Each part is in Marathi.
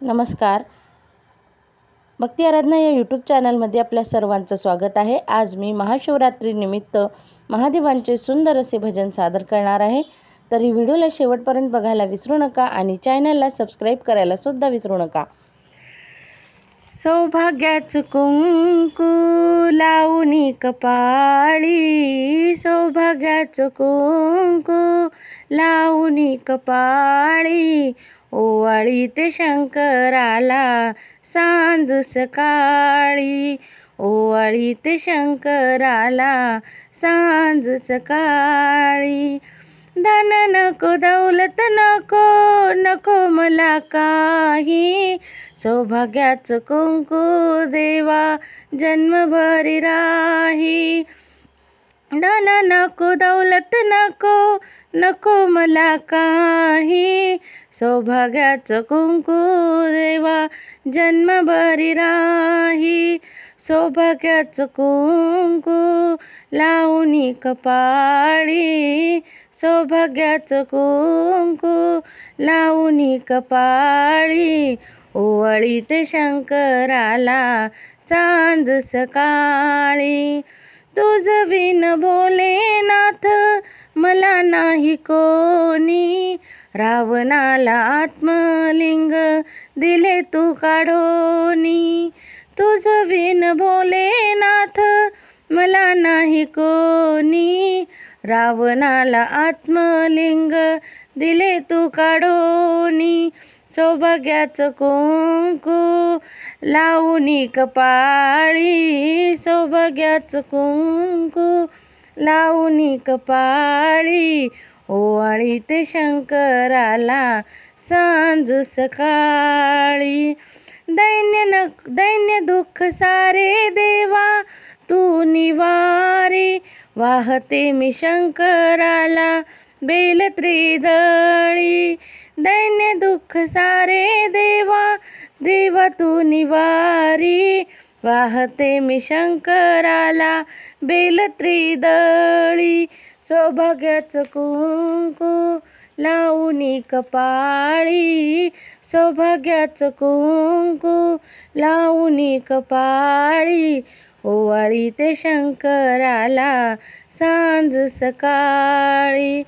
नमस्कार. भक्ती आराधना या यूट्यूब चॅनलमध्ये आपल्या सर्वांचं स्वागत आहे. आज मी महाशिवरात्रीनिमित्त महादेवांचे सुंदर असे भजन सादर करणार आहे. तरी व्हिडिओला शेवटपर्यंत बघायला विसरू नका आणि चॅनलला सबस्क्राईब करायला सुद्धा विसरू नका. सौभाग्याचं कुंकू लावणी कपाळी सौभाग्याचं कुंकू लावणी कपाळी ओवाळी ते शंकराला सांज सकाळी. ओवाळी ते शंकराला सांज सकाळी. धन नको दौलत नको नको मला काही. सौभाग्याचं कुंकू देवा जन्मभरी राही. धन नको दौलत नको नको मला काही. सौभाग्याचं कुंकू देवा जन्मभरी राही सौभाग्याचं कुंकू लावणी कपाळी सौभाग्याचं कुंकू लावणी कपाळी ओवाळी ते शंकराला सांज सकाळी. तुझ विन भोलेनाथ मला नाही कोणी. रावणाला आत्मलिंग दिले तू काढोनी. तुझ विन भोलेनाथ मला नाही कोणी. रावणाला आत्मलिंग दिले तू काढोनी. सौभाग्याचं कुंकू लावणी कपाळी सौभाग्याचं कुंकू लावणी कपाळी ओवाळी ते शंकराला सांज सकाळी. दैन्य न दैन्य दुःख सारे देवा तू निवारी. वाहते मी शंकराला बेल त्रिदळी. दैन्य दुःख सारे देवा देवा तू निवारी. वाहते मी शंकराला बेल त्रिदळी. सौभाग्याचं कुंकू लावणी कपाळी सौभाग्याचं कुंकू लावणी कपाळी ओवाळी ते शंकराला सांज सकाळी.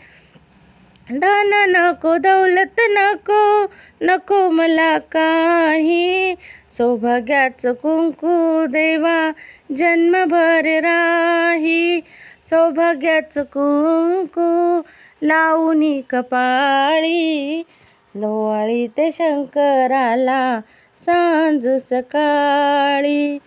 धन नको दौलत नको नको मला काही. सौभाग्याचं कुंकू देवा जन्मभर राही. सौभाग्याचं कुंकू लावणी कपाळी लोवाळी ते शंकराला सांज सकाळी.